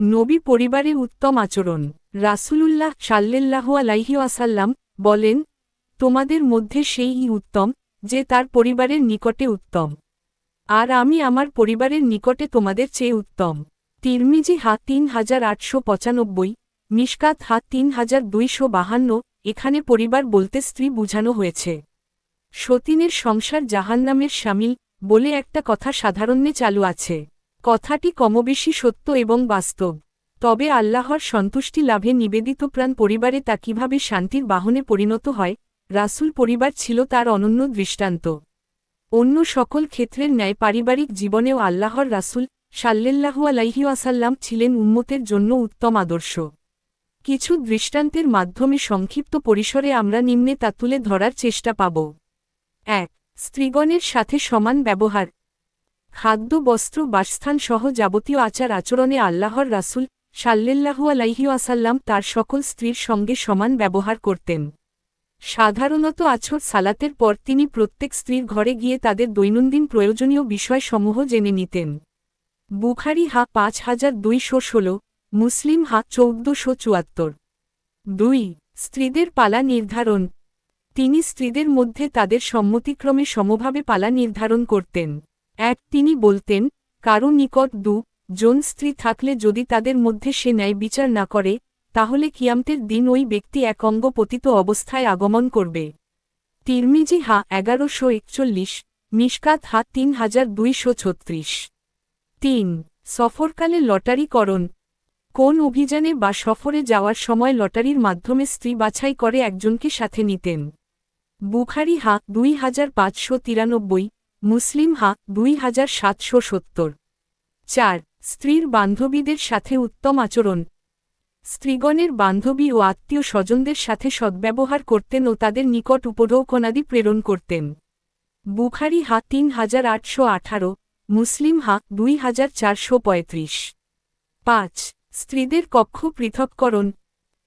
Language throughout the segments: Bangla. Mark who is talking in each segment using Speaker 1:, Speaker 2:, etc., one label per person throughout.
Speaker 1: নবী পরিবারে উত্তম আচরণ। রাসূলুল্লাহ সাল্লেল্লাহু আলাইহি আসাল্লাম বলেন, তোমাদের মধ্যে সেই উত্তম, যে তার পরিবারের নিকটে উত্তম। আর আমি আমার পরিবারের নিকটে তোমাদের চেয়ে উত্তম। তিরমিজি হাত তিন হাজার আটশো পঁচানব্বই, মিশকাত হাত তিন হাজার দুইশো বাহান্ন, এখানে পরিবার বলতে স্ত্রী বুঝানো হয়েছে। সতীনের সংসার জাহান্নামের সামিল বলে একটা কথা সাধারণ্যে চালু আছে। কথাটি কমবেশি সত্য এবং বাস্তব। তবে আল্লাহর সন্তুষ্টি লাভে নিবেদিত প্রাণ পরিবারে তা কীভাবে শান্তির বাহনে পরিণত হয়, রাসূল পরিবার ছিল তার অনন্য দৃষ্টান্ত। অন্য সকল ক্ষেত্রের ন্যায় পারিবারিক জীবনেও আল্লাহর রাসূল সাল্লেল্লাহু আলাইহি আসাল্লাম ছিলেন উম্মতের জন্য উত্তম আদর্শ। কিছু দৃষ্টান্তের মাধ্যমে সংক্ষিপ্ত পরিসরে আমরা নিম্নে তা তুলে ধরার চেষ্টা পাব। এক, স্ত্রীগণের সাথে সমান ব্যবহার। খাদ্য, বস্ত্র, বাসস্থান সহ যাবতীয় আচার আচরণে আল্লাহর রাসূল সাল্লেল্লাহু আলাইহি আসাল্লাম তার সকল স্ত্রীর সঙ্গে সমান ব্যবহার করতেন। সাধারণত আছর সালাতের পর তিনি প্রত্যেক স্ত্রীর ঘরে গিয়ে তাদের দৈনন্দিন প্রয়োজনীয় বিষয়সমূহ জেনে নিতেন। বুখারি হা পাঁচ হাজার দুইশো ষোলো, মুসলিম হা চৌদ্দশো চুয়াত্তর। দুই, স্ত্রীদের পালা নির্ধারণ। তিনি স্ত্রীদের মধ্যে তাদের সম্মতিক্রমে সমভাবে পালা নির্ধারণ করতেন। এক তিনি বলতেন, কারও নিকট দু জন স্ত্রী থাকলে যদি তাদের মধ্যে সে ন্যায় বিচার না করে, তাহলে কিয়ামতের দিন ওই ব্যক্তি এক অঙ্গ পতিত অবস্থায় আগমন করবে। তিরমিজি হা এগারোশো একচল্লিশ, মিশকাত হা তিন হাজার দুইশো ছত্রিশ। তিন, সফরকালে লটারিকরণ কোন অভিযানে বা সফরে যাওয়ার সময় লটারির মাধ্যমে স্ত্রী বাছাই করে একজনকে সাথে নিতেন। বুখারি হা দুই হাজার পাঁচশো তিরানব্বই মুসলিম হা, দুই হাজার সাতশো সত্তর। চার, স্ত্রীর বান্ধবীদের সাথে উত্তম আচরণ। স্ত্রীগণের বান্ধবী ও আত্মীয় স্বজনদের সাথে সদ্ব্যবহার করতেন ও তাদের নিকট উপঢৌকনাদি প্রেরণ করতেন। বুখারি হা, তিন হাজার আটশো আঠারো, মুসলিম হা, দুই হাজার চারশো পঁয়ত্রিশ। পাঁচ, স্ত্রীদের কক্ষ পৃথককরণ।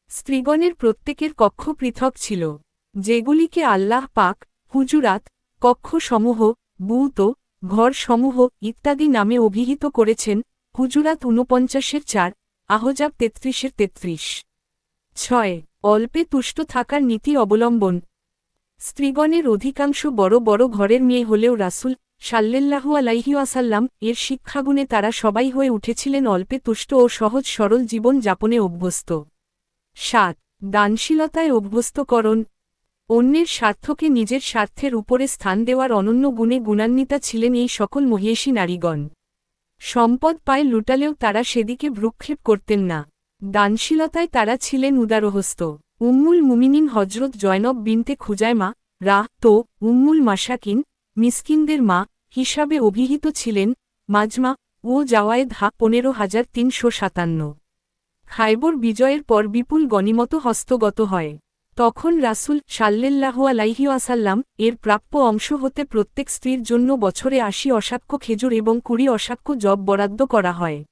Speaker 1: স্ত্রীগণের প্রত্যেকের কক্ষ পৃথক ছিল। যেগুলিকে আল্লাহ পাক, হুজুরাত, কক্ষসমূহ বুত ঘরসমূহ ইত্যাদি নামে অভিহিত করেছেন হুজুরাত ঊনপঞ্চাশের চার, আহজাব তেত্রিশের তেত্রিশ। ছয়, অল্পে তুষ্ট থাকার নীতি অবলম্বন। স্ত্রীগণের অধিকাংশ বড় বড় ঘরের মেয়ে হলেও রাসুল সাল্লেল্লাহু আলাইহি আসাল্লাম এর শিক্ষাগুণে তারা সবাই হয়ে উঠেছিলেন অল্পে তুষ্ট ও সহজ সরল জীবন যাপনে অভ্যস্ত। সাত, দানশীলতায় অভ্যস্তকরণ অন্যের স্বার্থকে নিজের স্বার্থের উপরে স্থান দেওয়ার অনন্য গুণে গুণান্বিতা ছিলেন এই সকল মহিষী নারীগণ। সম্পদ পায় লুটালেও তারা সেদিকে ভ্রুক্ষেপ করতেন না। দানশীলতায় তারা ছিলেন উদারহস্ত। উম্মুল মুমিনিন হজরত জয়নব বিনতে খুজায়মা রাহ তো, উম্মুল মাসাকিন মিসকিনদের মা হিসাবে অভিহিত ছিলেন মাজমা ও জাওয়ায়েদ হা পনেরো হাজার তিনশো সাতান্ন। খাইবর বিজয়ের পর বিপুল গণিমত হস্তগত হয়। তখন রাসুল সাল্লেল্লাহু আলাইহি আসাল্লাম এর প্রাপ্য অংশ হতে প্রত্যেক স্ত্রীর জন্য বছরে আশি অসাক্ষ্য খেজুর এবং কুড়ি অসাক্ষ্য জব বরাদ্দ করা হয়।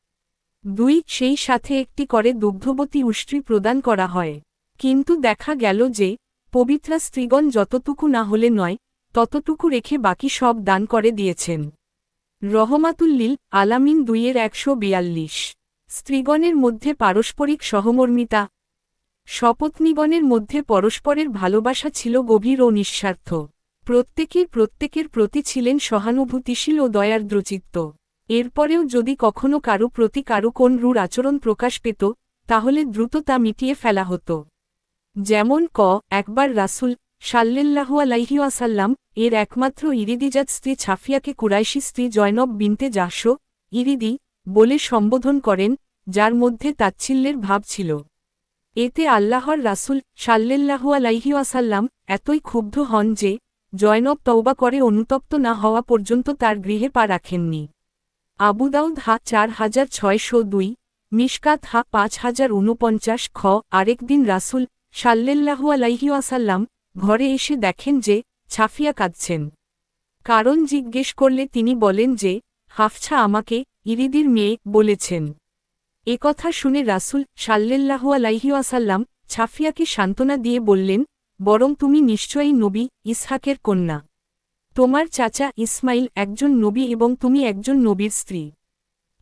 Speaker 1: দুই, সেই সাথে একটি করে দুগ্ধবতী উষ্ট্রি প্রদান করা হয়। কিন্তু দেখা গেল যে, পবিত্রা স্ত্রীগণ যতটুকু না হলে নয়, ততটুকু রেখে বাকি সব দান করে দিয়েছেন। রহমাতুল্লিল আলামিন দুইয়ের একশো বিয়াল্লিশ। স্ত্রীগণের মধ্যে পারস্পরিক সহমর্মিতা শপথনিগণের মধ্যে পরস্পরের ভালোবাসা ছিল গভীর ও নিঃস্বার্থ। প্রত্যেকের প্রত্যেকের প্রতি ছিলেন সহানুভূতিশীল ও দয়ার্দ্রচিত্ত। এরপরেও যদি কখনো কারও প্রতি কারও কোন রূঢ় আচরণ প্রকাশ পেত, তাহলে দ্রুত তা মিটিয়ে ফেলা হতো। যেমন ক, একবার রাসুল সাল্লেল্লাহু আলাইহিয়াসাল্লাম এর একমাত্র ইরিদিজাত স্ত্রী ছাফিয়াকে কুরাইশি স্ত্রী জয়নব বিনতে জাহস ইরিদি, বলে সম্বোধন করেন, যার মধ্যে তাচ্ছিল্যের ভাব ছিল। এতে আল্লাহর রাসুল সাল্লেল্লাহু আলাইহিয়াসাল্লাম এতই ক্ষুব্ধ হন যে জয়নব তওবা করে অনুতপ্ত না হওয়া পর্যন্ত তার গৃহে পা রাখেননি। আবুদাউদ হা চার হাজার ছয়শো দুই, মিশকাত হা পাঁচ হাজার ঊনপঞ্চাশ খ আরেকদিন রাসুল সাল্লেল্লাহু আলাইহিয়াসাল্লাম ঘরে এসে দেখেন যে ছাফিয়া কাঁদছেন। কারণ জিজ্ঞেস করলে তিনি বলেন যে, হাফছা আমাকে ইরিদির মেয়ে বলেছেন। একথা শুনে রাসুল সাল্লেল্লাহু আলাইহিয়াসাল্লাম ছাফিয়াকে সান্ত্বনা দিয়ে বললেন, বরং তুমি নিশ্চয়ই নবী ইসহাকের কন্যা। তোমার চাচা ইসমাইল একজন নবী এবং তুমি একজন নবীর স্ত্রী।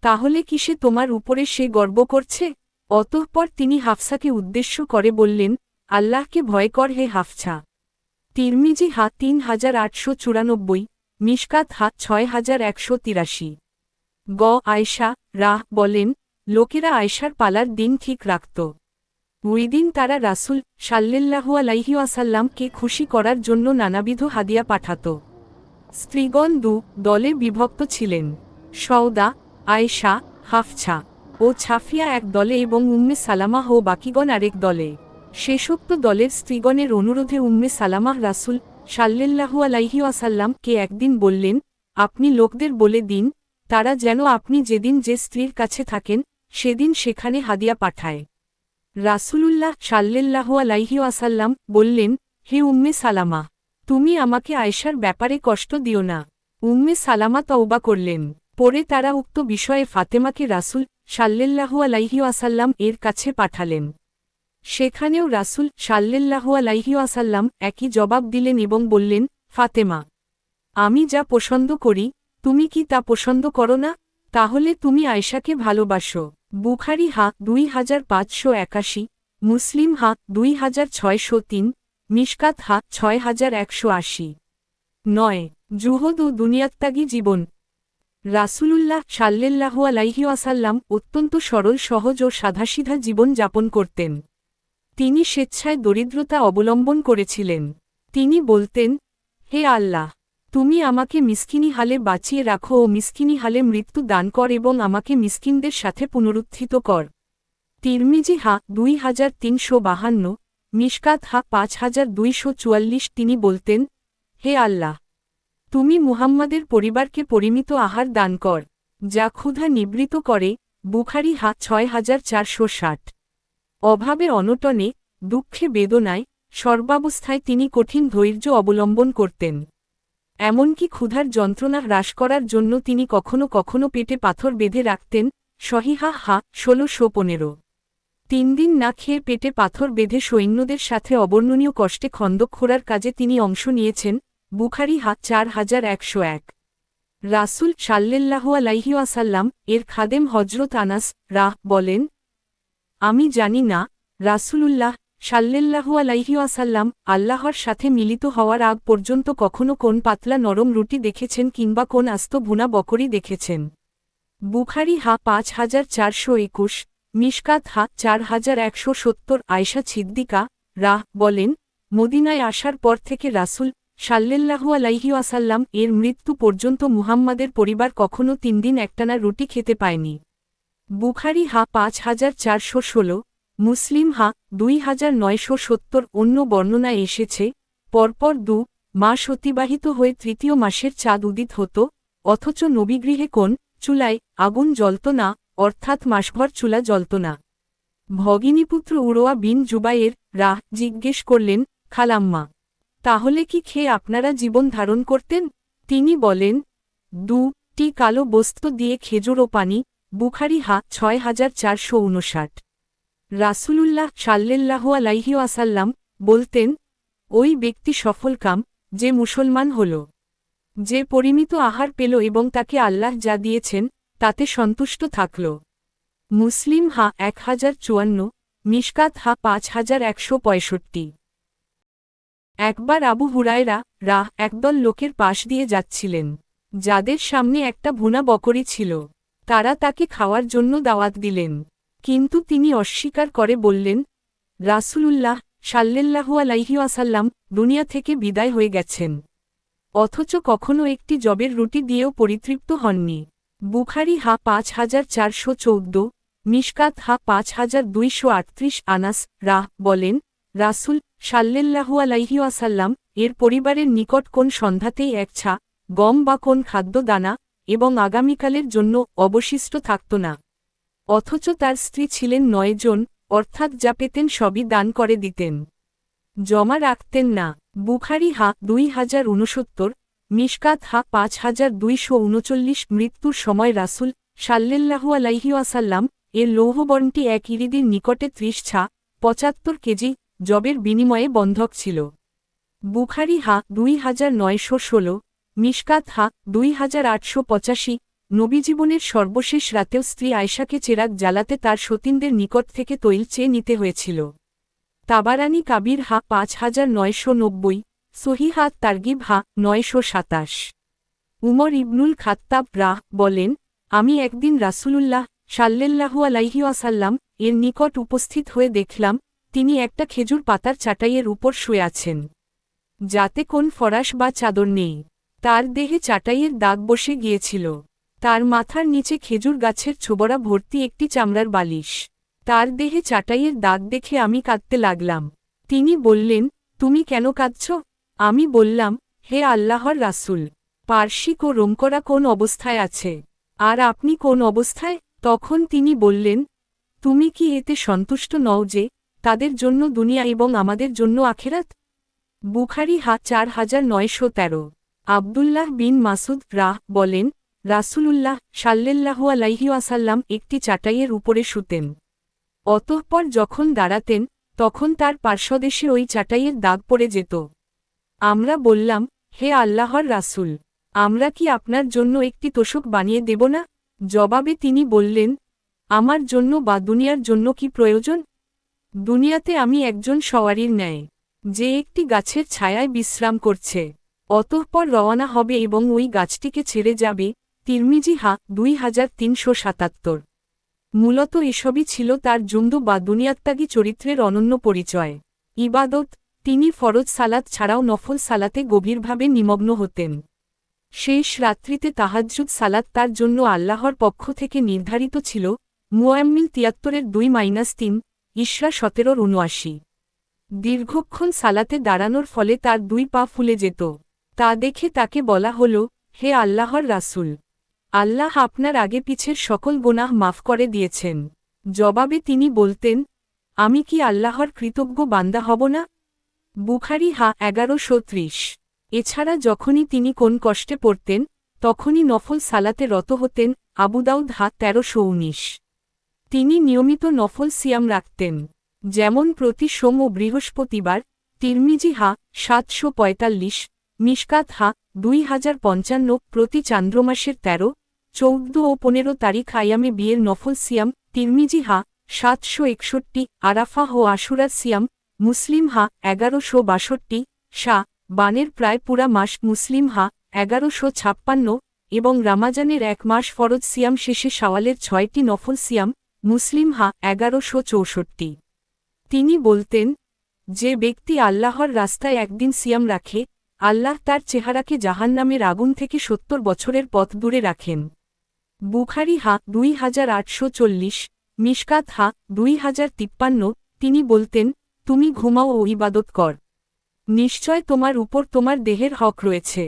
Speaker 1: তাহলে কি সে তোমার উপরে সে গর্ব করছে? অতঃপর তিনি হাফসাকে উদ্দেশ্য করে বললেন, আল্লাহকে ভয় কর হে হাফছা। তিরমিজি হাত তিন হাজার আটশো চুরানব্বই, মিশকাত হাত ছয় হাজার একশো তিরাশি। গ আয়শা রাহ বলেন লোকেরা আয়শার পালার দিন ঠিক রাখত। ওই দিন তারা রাসুল সাল্লেল্লাহু আলাইহিওয়াসাল্লামকে খুশি করার জন্য নানাবিধ হাদিয়া পাঠাত। স্ত্রীগণ দু দলে বিভক্ত ছিলেন সৌদা আয়েশা, হাফছা ও ছাফিয়া এক দলে এবং উম্মে সালামাহ ও বাকিগণ আরেক দলে। শেষোক্ত দলের স্ত্রীগণের অনুরোধে উম্মে সালামাহ রাসুল সাল্লেল্লাহু আলাইহিওয়াসাল্লামকে একদিন বললেন, আপনি লোকদের বলে দিন, তারা যেন আপনি যেদিন যে স্ত্রীর কাছে থাকেন সেদিন সেখানে হাদিয়া পাঠায়। রাসূলুল্লাহ সাল্লেল্লাহু আলাইহিওয়াসাল্লাম বললেন, হে উম্মে সালামা, তুমি আমাকে আয়েশার ব্যাপারে কষ্ট দিও না। উম্মে সালামা তওবা করলেন। পরে তারা উক্ত বিষয়ে ফাতেমাকে রাসুল সাল্লেল্লাহু আলাইহিওয়াসাল্লাম এর কাছে পাঠালেন। সেখানেও রাসুল সাল্লেল্লাহু আলাইহিওয়াসাল্লাম একই জবাব দিলেন এবং বললেন, ফাতেমা, আমি যা পছন্দ করি, তুমি কি তা পছন্দ করো না? তাহলে তুমি আয়শাকে ভালোবাসো। বুখারি হাক দুই হাজার পাঁচশো একাশি, মুসলিম হাক দুই হাজার ছয়শো তিন, মিশকাত হা ছয় হাজার একশো আশি। নয়, জুহদ ও দুনিয়াত্যাগী জীবন। রাসূলুল্লাহ সাল্লেল্লাহু আলাইহিওয়াসাল্লাম অত্যন্ত সরল, সহজ ও সাধাসিধা জীবন যাপন করতেন। তিনি স্বেচ্ছায় দরিদ্রতা অবলম্বন করেছিলেন। তিনি বলতেন, হে আল্লাহ তুমি আমাকে মিসকিনি হালে বাঁচিয়ে রাখো ও মিসকিনি হালে মৃত্যু দান কর এবং আমাকে মিসকিনদের সাথে পুনরুত্থিত কর। তিরমিজি হা, দুই হাজার তিনশো বাহান্ন, মিশকাত হা, পাঁচ হাজার দুইশো চুয়াল্লিশ তিনি বলতেন, হে আল্লাহ, তুমি মুহাম্মাদের পরিবারকে পরিমিত আহার দান কর, যা ক্ষুধা নিবৃত করে, বুখারি হা, ছয় হাজার চারশো ষাট। অভাবে অনটনে, দুঃখে বেদনায়, সর্বাবস্থায় তিনি কঠিন ধৈর্য অবলম্বন করতেন। এমনকি ক্ষুধার যন্ত্রণা হ্রাস করার জন্য তিনি কখনো কখনো পেটে পাথর বেঁধে রাখতেন, সহিহা হা ষোলোশো পনেরো। তিন দিন না খেয়ে পেটে পাথর বেঁধে সৈন্যদের সাথে অবর্ণনীয় কষ্টে খন্দক খোরার কাজে তিনি অংশ নিয়েছেন, বুখারি হা, চার হাজার একশো এক। রাসুল সাল্লেল্লাহু আলাইহিওয়াসাল্লাম এর খাদেম হজরত আনাস রাহ বলেন, আমি জানি না, রাসূলুল্লাহ সাল্লেল্লাহু আলাইহিওয়াসাল্লাম আল্লাহর সাথে মিলিত হওয়ার আগ পর্যন্ত কখনো কোন পাতলা নরম রুটি দেখেছেন কিংবা কোন আস্ত ভুনা বকরি দেখেছেন? বুখারি হা পাঁচ হাজার চারশো একুশ, মিশকাত হা চার হাজার একশো সত্তর আয়সা ছিদ্দিকা রাহ বলেন, মদিনায় আসার পর থেকে রাসুল সাল্লেল্লাহু আলাইহিওয়াসাল্লাম এর মৃত্যু পর্যন্ত মুহাম্মাদের পরিবার কখনো তিন দিন একটানা রুটি খেতে পায়নি। বুখারি হা পাঁচ হাজার চারশো ষোলো মুসলিম হা, দুই হাজার নয়শো সত্তর অন্য বর্ণনায় এসেছে, পরপর দু মাস অতিবাহিত হয়ে তৃতীয় মাসের চাঁদ উদিত হতো, অথচ নবীগৃহে কোন চুলায় আগুন জ্বলত না, অর্থাৎ মাসভর চুলা জ্বলত না। ভগিনীপুত্র উড়োয়া বিন জুবাইয়ের রাহ জিজ্ঞেস করলেন, খালাম্মা, তাহলে কি খেয়ে আপনারা জীবন ধারণ করতেন? তিনি বলেন দু টি কালো বস্ত্র দিয়ে খেজুর ও পানি, বুখারি হা, ছয় হাজার চারশো উনষাট। রাসূলুল্লাহ সাল্লেল্লাহু আলাইহিওয়াসাল্লাম বলতেন, ওই ব্যক্তি সফলকাম যে মুসলমান হল। যে পরিমিত আহার পেল এবং তাকে আল্লাহ যা দিয়েছেন, তাতে সন্তুষ্ট থাকল। মুসলিম হা এক হাজার চুয়ান্ন, মিশকাত হা পাঁচ হাজার একশো পঁয়ষট্টি। একবার আবু হুরায়রা রাহ একদল লোকের পাশ দিয়ে যাচ্ছিলেন। যাদের সামনে একটা ভুনা বকরি ছিল। তারা তাকে খাওয়ার জন্য দাওয়াত দিলেন। কিন্তু তিনি অস্বীকার করে বললেন, রাসূলুল্লাহ সাল্লেল্লাহু আলাইহিওয়াসাল্লাম দুনিয়া থেকে বিদায় হয়ে গেছেন। অথচ কখনো একটি জবের রুটি দিয়েও পরিতৃপ্ত হননি। বুখারি হা পাঁচ হাজার চারশো চৌদ্দ, মিশকাত হা পাঁচ হাজার দুইশো আটত্রিশ আনাস রাহ বলেন, রাসুল সাল্লেল্লাহু আলাইহিওয়াসাল্লাম এর পরিবারের নিকট কোন সন্ধ্যাতেই এক ছা, গম বা কোন খাদ্য দানা এবং আগামীকালের জন্য অবশিষ্ট থাকত না। অথচ তার স্ত্রী ছিলেন নয়জন অর্থাৎ যা পেতেন সবই দান করে দিতেন। জমা রাখতেন না। বুখারি হা দুই হাজার উনসত্তর মিশকাত হা পাঁচ হাজার দুইশো উনচল্লিশ মৃত্যুর সময় রাসুল সাল্লেল্লাহু আলাইহিওয়াসাল্লাম এর লৌহবর্ণটি এক ইরিদির নিকটে ত্রিশ ছা, পঁচাত্তর কেজি জবের বিনিময়ে বন্ধক ছিল। বুখারি হা দুই হাজার নয়শো ষোলো, মিশকাত হা দুই হাজার আটশো পঁচাশি নবীজীবনের সর্বশেষ রাতেও স্ত্রী আয়শাকে চেরাগ জ্বালাতে তার সতীনদের নিকট থেকে তৈল চেয়ে নিতে হয়েছিল। তাবারানি কাবির হা পাঁচ হাজার নয়শো নব্বই সহিহাত তার্গিব হা নয়শো সাতাশ। উমর ইবনুল খাত্তাব রাহ বলেন, আমি একদিন রাসূলুল্লাহ সাল্লেল্লাহু আলাইহি ওয়াসাল্লাম এর নিকট উপস্থিত হয়ে দেখলাম, তিনি একটা খেজুর পাতার চাটাইয়ের উপর শুয়ে আছেন। যাতে কোন ফরাস বা চাদর নেই। তার দেহে চাটাইয়ের দাগ বসে গিয়েছিল। তার মাথার নিচে খেজুর গাছের ছোবরা ভর্তি একটি চামড়ার বালিশ। তার দেহে চাটাইয়ের দাগ দেখে আমি কাঁদতে লাগলাম। তিনি বললেন, তুমি কেন কাঁদছ? আমি বললাম, হে আল্লাহর রাসূল, পার্শ্বিক ও রোমকরা কোন অবস্থায় আছে? আর আপনি কোন অবস্থায়? তখন তিনি বললেন, তুমি কি এতে সন্তুষ্ট নও যে তাদের জন্য দুনিয়া এবং আমাদের জন্য আখেরাত? বুখারি হা চার হাজার নয়শো তেরো। আবদুল্লাহ বিন মাসুদ রাহ বলেন রাসূলুল্লাহ সাল্লেল্লাহু আলাইহি ওয়াসাল্লাম একটি চাটাইয়ের উপরে শুতেন। অতঃপর যখন দাঁড়াতেন, তখন তার পার্শ্বদেশে ওই চাটাইয়ের দাগ পড়ে যেত। আমরা বললাম, হে আল্লাহর রাসূল, আমরা কি আপনার জন্য একটি তোষক বানিয়ে দেব না? জবাবে তিনি বললেন, আমার জন্য বা দুনিয়ার জন্য কি প্রয়োজন? দুনিয়াতে আমি একজন সওয়ারির ন্যায়, যে একটি গাছের ছায়ায় বিশ্রাম করছে। অতঃপর রওয়ানা হবে এবং ওই গাছটিকে ছেড়ে যাবে তিরমিজি হা দুই হাজার তিনশো সাতাত্তর। মূলত এসবই ছিল তার জুন্দু বা দুনিয়াত্যাগী চরিত্রের অনন্য পরিচয়। ইবাদত, তিনি ফরজ সালাত ছাড়াও নফল সালাতে গভীরভাবে নিমগ্ন হতেন। শেষ রাত্রিতে তাহাজ্জুদ সালাত তার জন্য আল্লাহর পক্ষ থেকে নির্ধারিত ছিল, মুয়াম্মিল তিয়াত্তরের দুই মাইনাস তিন, ইশরা সতেরোর উনআশি দীর্ঘক্ষণ সালাতে দাঁড়ানোর ফলে তার দুই পা ফুলে যেত। তা দেখে তাকে বলা হল, হে আল্লাহর রাসূল! আল্লাহ আপনার আগে পিছের সকল গোনাহ মাফ করে দিয়েছেন। জবাবে তিনি বলতেন, আমি কি আল্লাহর কৃতজ্ঞ বান্দা হব না? বুখারি, হা, এগারোশো ত্রিশ। এছাড়া যখনই তিনি কোন কষ্টে পড়তেন, তখনই নফল সালাতে রত হতেন আবুদাউদ হা, তেরোশো উনিশ। তিনি নিয়মিত নফল সিয়াম রাখতেন। যেমন প্রতি সোম ও বৃহস্পতিবার, তিরমিজি, হা, সাতশো পঁয়তাল্লিশ, মিশকাত, হা, দুই হাজার পঞ্চান্ন প্রতি চান্দ্রমাসের তেরো চৌদ্দ ও পনেরো তারিখ আয়ামে বিয়ের নফল সিয়াম, তিরমিজি হা, সাতশো একষট্টি, আরাফা ও আশুরার সিয়াম, মুসলিম হা, এগারোশো বাষট্টি শাহ বানের প্রায় পুরা মাস মুসলিম হা, এগারোশো ছাপ্পান্ন এবং রামাজানের এক মাস ফরজ সিয়াম শেষে সওয়ালের ছয়টি নফল সিয়াম, মুসলিম হা, এগারোশো চৌষট্টি। তিনি বলতেন, যে ব্যক্তি আল্লাহর রাস্তায় একদিন সিয়াম রাখে, আল্লাহ তার চেহারাকে জাহান্নামের আগুন থেকে সত্তর বছরের পথ দূরে রাখেন। বুখারি হা, দুই হাজার আটশো চল্লিশ, মিশকাত হা, দুই হাজার তিপ্পান্ন, তিনি বলতেন, তুমি ঘুমাও ও ইবাদত কর। নিশ্চয় তোমার উপর তোমার দেহের হক রয়েছে,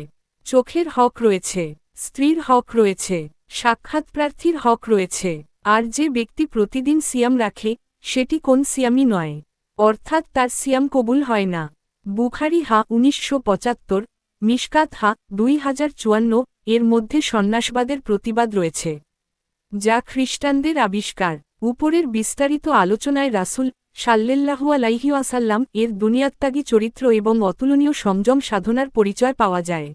Speaker 1: চোখের হক রয়েছে, স্ত্রীর হক রয়েছে, সাক্ষাৎ প্রার্থীর হক রয়েছে, আর যে ব্যক্তি প্রতিদিন সিয়াম রাখে, সেটি কোন সিয়ামই নয়। অর্থাৎ তার সিয়াম কবুল হয় না। বুখারি হা, উনিশশো পঁচাত্তর, মিশকাত হা, দুই হাজার চুয়ান্ন এর মধ্যে সন্ন্যাসবাদের প্রতিবাদ রয়েছে। যা খ্রিস্টানদের আবিষ্কার। উপরের বিস্তারিত আলোচনায় রাসুল সাল্লেল্লাহু আলাইহি ওয়াসাল্লাম এর দুনিয়াত্যাগী চরিত্র এবং অতুলনীয় সংযম সাধনার পরিচয় পাওয়া যায়।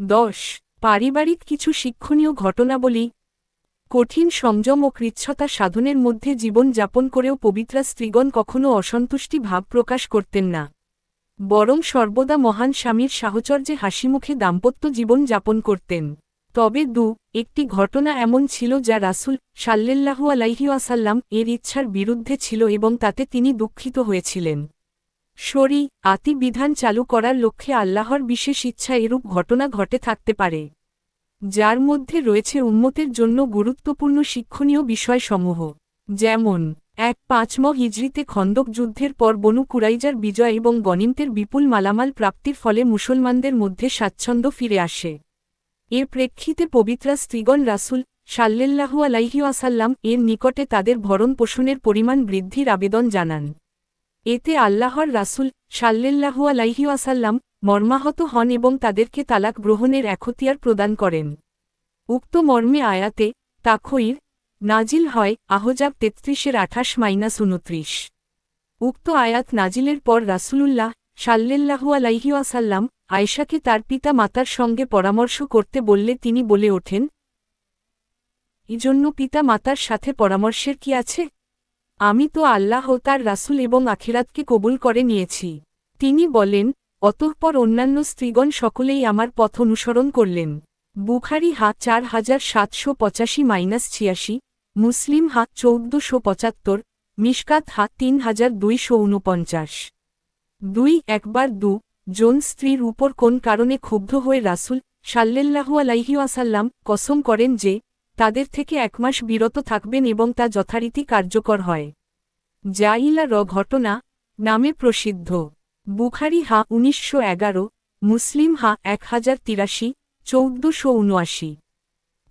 Speaker 1: দশ। পারিবারিক কিছু শিক্ষণীয় ঘটনাবলী। কঠিন সংযম ও কৃচ্ছতা সাধনের মধ্যে জীবন যাপন করেও পবিত্রা স্ত্রীগণ কখনও অসন্তুষ্টি ভাব প্রকাশ করতেন না। বরং সর্বদা মহান স্বামীর সাহচর্যে হাসিমুখে দাম্পত্য জীবন যাপন করতেন। তবে দু, একটি ঘটনা এমন ছিল যা রাসুল সাল্লেল্লাহু আলাইহি ওয়াসাল্লাম এর ইচ্ছার বিরুদ্ধে ছিল এবং তাতে তিনি দুঃখিত হয়েছিলেন। শরী আতি বিধান চালু করার লক্ষ্যে আল্লাহর বিশেষ ইচ্ছা এরূপ ঘটনা ঘটে থাকতে পারে। যার মধ্যে রয়েছে উন্মতের জন্য গুরুত্বপূর্ণ শিক্ষণীয় বিষয়সমূহ, যেমন এক পাঁচম হিজড়িতে খন্দক যুদ্ধের পর বনু কুরাইজার বিজয় এবং গনিমতের বিপুল মালামাল প্রাপ্তির ফলে মুসলমানদের মধ্যে স্বাচ্ছন্দ্য ফিরে আসে। এর প্রেক্ষিতে পবিত্রা স্ত্রীগণ রাসুল সাল্লেল্লাহু আলাইহিওয়াসাল্লাম এর নিকটে তাদের ভরণ পোষণের পরিমাণ বৃদ্ধির আবেদন জানান। এতে আল্লাহর রাসুল সাল্লেল্লাহু আলাইহিওয়াসাল্লাম মর্মাহত হন এবং তাদেরকে তালাক গ্রহণের এখতিয়ার প্রদান করেন। উক্ত মর্মে আয়াতে তাখইর নাজিল হয় আহজাব তেত্রিশের আঠাশ মাইনাস উনত্রিশ। উক্ত আয়াত নাজিলের পর রাসুলুল্লাহ সাল্লেল্লাহু আলাইহিওয়াসাল্লাম আয়শাকে তার পিতা মাতার সঙ্গে পরামর্শ করতে বললে তিনি বলে ওঠেন এজন্য পিতা মাতার সাথে পরামর্শের কি আছে? আমি তো আল্লাহ ও তার রাসূল এবং আখিরাতকে কবুল করে নিয়েছি। তিনি বলেন, অতঃপর অন্যান্য স্ত্রীগণ সকলেই আমার পথ অনুসরণ করলেন। বুখারি হা চার হাজার সাতশো পঁচাশি মাইনাস ছিয়াশি মুসলিম হাত চৌদ্দশো পঁচাত্তর, মিশকাত হাত তিন হাজার দুইশো উনপঞ্চাশ। দুই, একবার দু, জন স্ত্রীর উপর কোন কারণে ক্ষুব্ধ হয়ে রাসুল সাল্লেল্লাহু আলাইহিওয়াসাল্লাম কসম করেন যে, তাদের থেকে এক মাস বিরত থাকবেন এবং তা যথারীতি কার্যকর হয়। জাইলা র ঘটনা নামে প্রসিদ্ধ। বুখারি হা উনিশশো এগারো, মুসলিম হা এক হাজার তিরাশি, চৌদ্দশো উনআশি।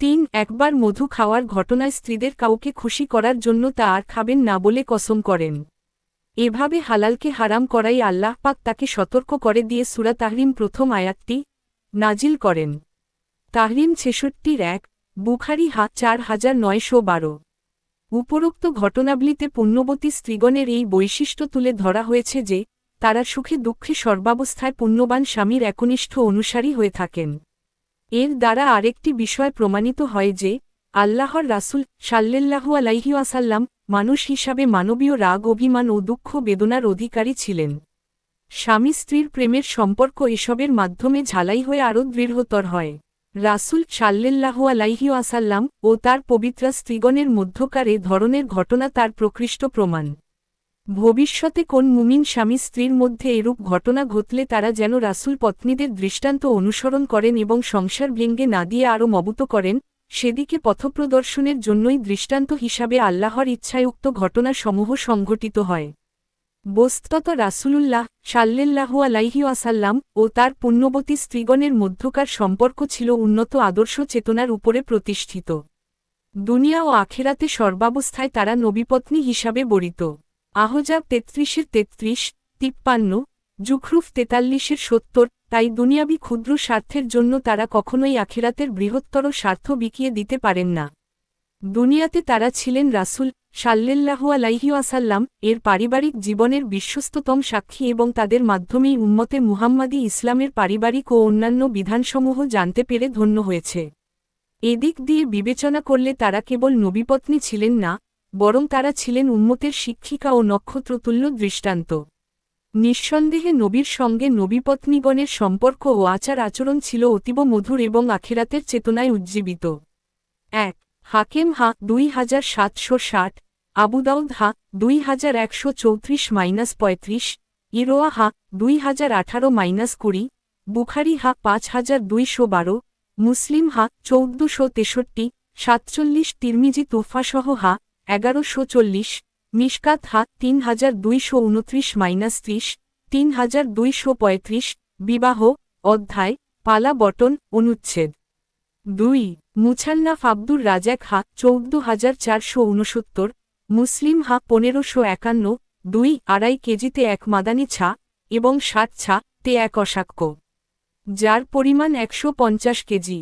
Speaker 1: তিন, একবার মধু খাওয়ার ঘটনায় স্ত্রীদের কাউকে খুশি করার জন্য তা আর খাবেন না বলে কসম করেন। এভাবে হালালকে হারাম করাই আল্লাহ পাক তাকে সতর্ক করে দিয়ে সুরা তাহরিম প্রথম আয়াতটি নাজিল করেন। তাহরিম ছেষট্টির এক, বুখারি হা, চার হাজার নয়শো বারো। উপরোক্ত ঘটনাবলিতে পুণ্যবতী স্ত্রীগণের এই বৈশিষ্ট্য তুলে ধরা হয়েছে যে, তারা সুখে দুঃখে সর্বাবস্থায় পুণ্যবান স্বামীর একনিষ্ঠ অনুসারী হয়ে থাকেন। এর দ্বারা আরেকটি বিষয় প্রমাণিত হয় যে, আল্লাহর রাসুল সাল্লেল্লাহু আলাইহিওয়াসাল্লাম মানুষ হিসাবে মানবীয় রাগ, অভিমান ও দুঃখ বেদনার অধিকারী ছিলেন। স্বামী স্ত্রীর প্রেমের সম্পর্ক এসবের মাধ্যমে ঝালাই হয়ে আরও দৃঢ়তর হয়। রাসুল সাল্লেল্লাহু আলাইহিওয়াসাল্লাম ও তার পবিত্রা স্ত্রীগণের মধ্যকার এ ধরনের ঘটনা তার প্রকৃষ্ট প্রমাণ। ভবিষ্যতে কোন মুমিন স্বামী স্ত্রীর মধ্যে এরূপ ঘটনা ঘটলে তারা যেন রাসুল পত্নীদের দৃষ্টান্ত অনুসরণ করেন এবং সংসার ভেঙ্গে না দিয়ে আরও মবুত করেন, সেদিকে পথপ্রদর্শনের জন্যই দৃষ্টান্ত হিসাবে আল্লাহর ইচ্ছায় উক্ত ঘটনাসমূহ সংঘটিত হয়। বস্তুত রাসূলুল্লাহ সাল্লেল্লাহু আলাইহি আসাল্লাম ও তার পুণ্যবতী স্ত্রীগণের মধ্যকার সম্পর্ক ছিল উন্নত আদর্শ চেতনার উপরে প্রতিষ্ঠিত। দুনিয়া ও আখেরাতে সর্বাবস্থায় তারা নবীপত্নী হিসাবে বরিত। আহজাব তেত্রিশের তেত্রিশ, তিপ্পান্ন, জুখরুফ তেতাল্লিশের সত্তর, তাই দুনিয়াবি ক্ষুদ্র স্বার্থের জন্য তারা কখনোই আখেরাতের বৃহত্তর স্বার্থ বিকিয়ে দিতে পারেন না। দুনিয়াতে তারা ছিলেন রাসুল সাল্লেল্লাহু আলাইহিওয়াসাল্লাম এর পারিবারিক জীবনের বিশ্বস্ততম সাক্ষী এবং তাদের মাধ্যমেই উম্মতে মুহাম্মাদি ইসলামের পারিবারিক ও অন্যান্য বিধানসমূহ জানতে পেরে ধন্য হয়েছে। এদিক দিয়ে বিবেচনা করলে তারা কেবল নবীপত্নী ছিলেন না বরং তারা ছিলেন উন্মতের শিক্ষিকা ও নক্ষত্রতুল্য দৃষ্টান্ত। নিঃসন্দেহে নবীর সঙ্গে নবীপত্নীগণের সম্পর্ক ও আচার আচরণ ছিল অতীব মধুর এবং আখেরাতের চেতনায় উজ্জীবিত। এক, হাকেম হা, দুই হাজার সাতশো ষাট আবুদাউদ হা, দুই হাজার একশো চৌত্রিশ মাইনাস পঁয়ত্রিশ, ইরোয়া হা, দুই হাজার আঠারো মাইনাস কুড়ি, বুখারি হা, পাঁচ হাজার দুইশো বারো, মুসলিম হা, চৌদ্দশো তেষট্টি, সাতচল্লিশ তিরমিজি তোফাসহ হা এগারোশো চল্লিশ, মিশকাত হা তিন হাজার দুইশো উনত্রিশ মাইনাস ত্রিশ তিন হাজার দুইশো পঁয়ত্রিশ, বিবাহ, অধ্যায়, পালা বটন, অনুচ্ছেদ। দুই, মুছান্নাফ আব্দুর রাজাক হা চৌদ্দ হাজার চারশো উনসত্তর, মুসলিম হা পনেরোশো একান্ন, দুই, আড়াই কেজিতে এক মাদানি ছা এবং ষাট ছা তে এক অশাক্য যার পরিমাণ একশো পঞ্চাশ কেজি।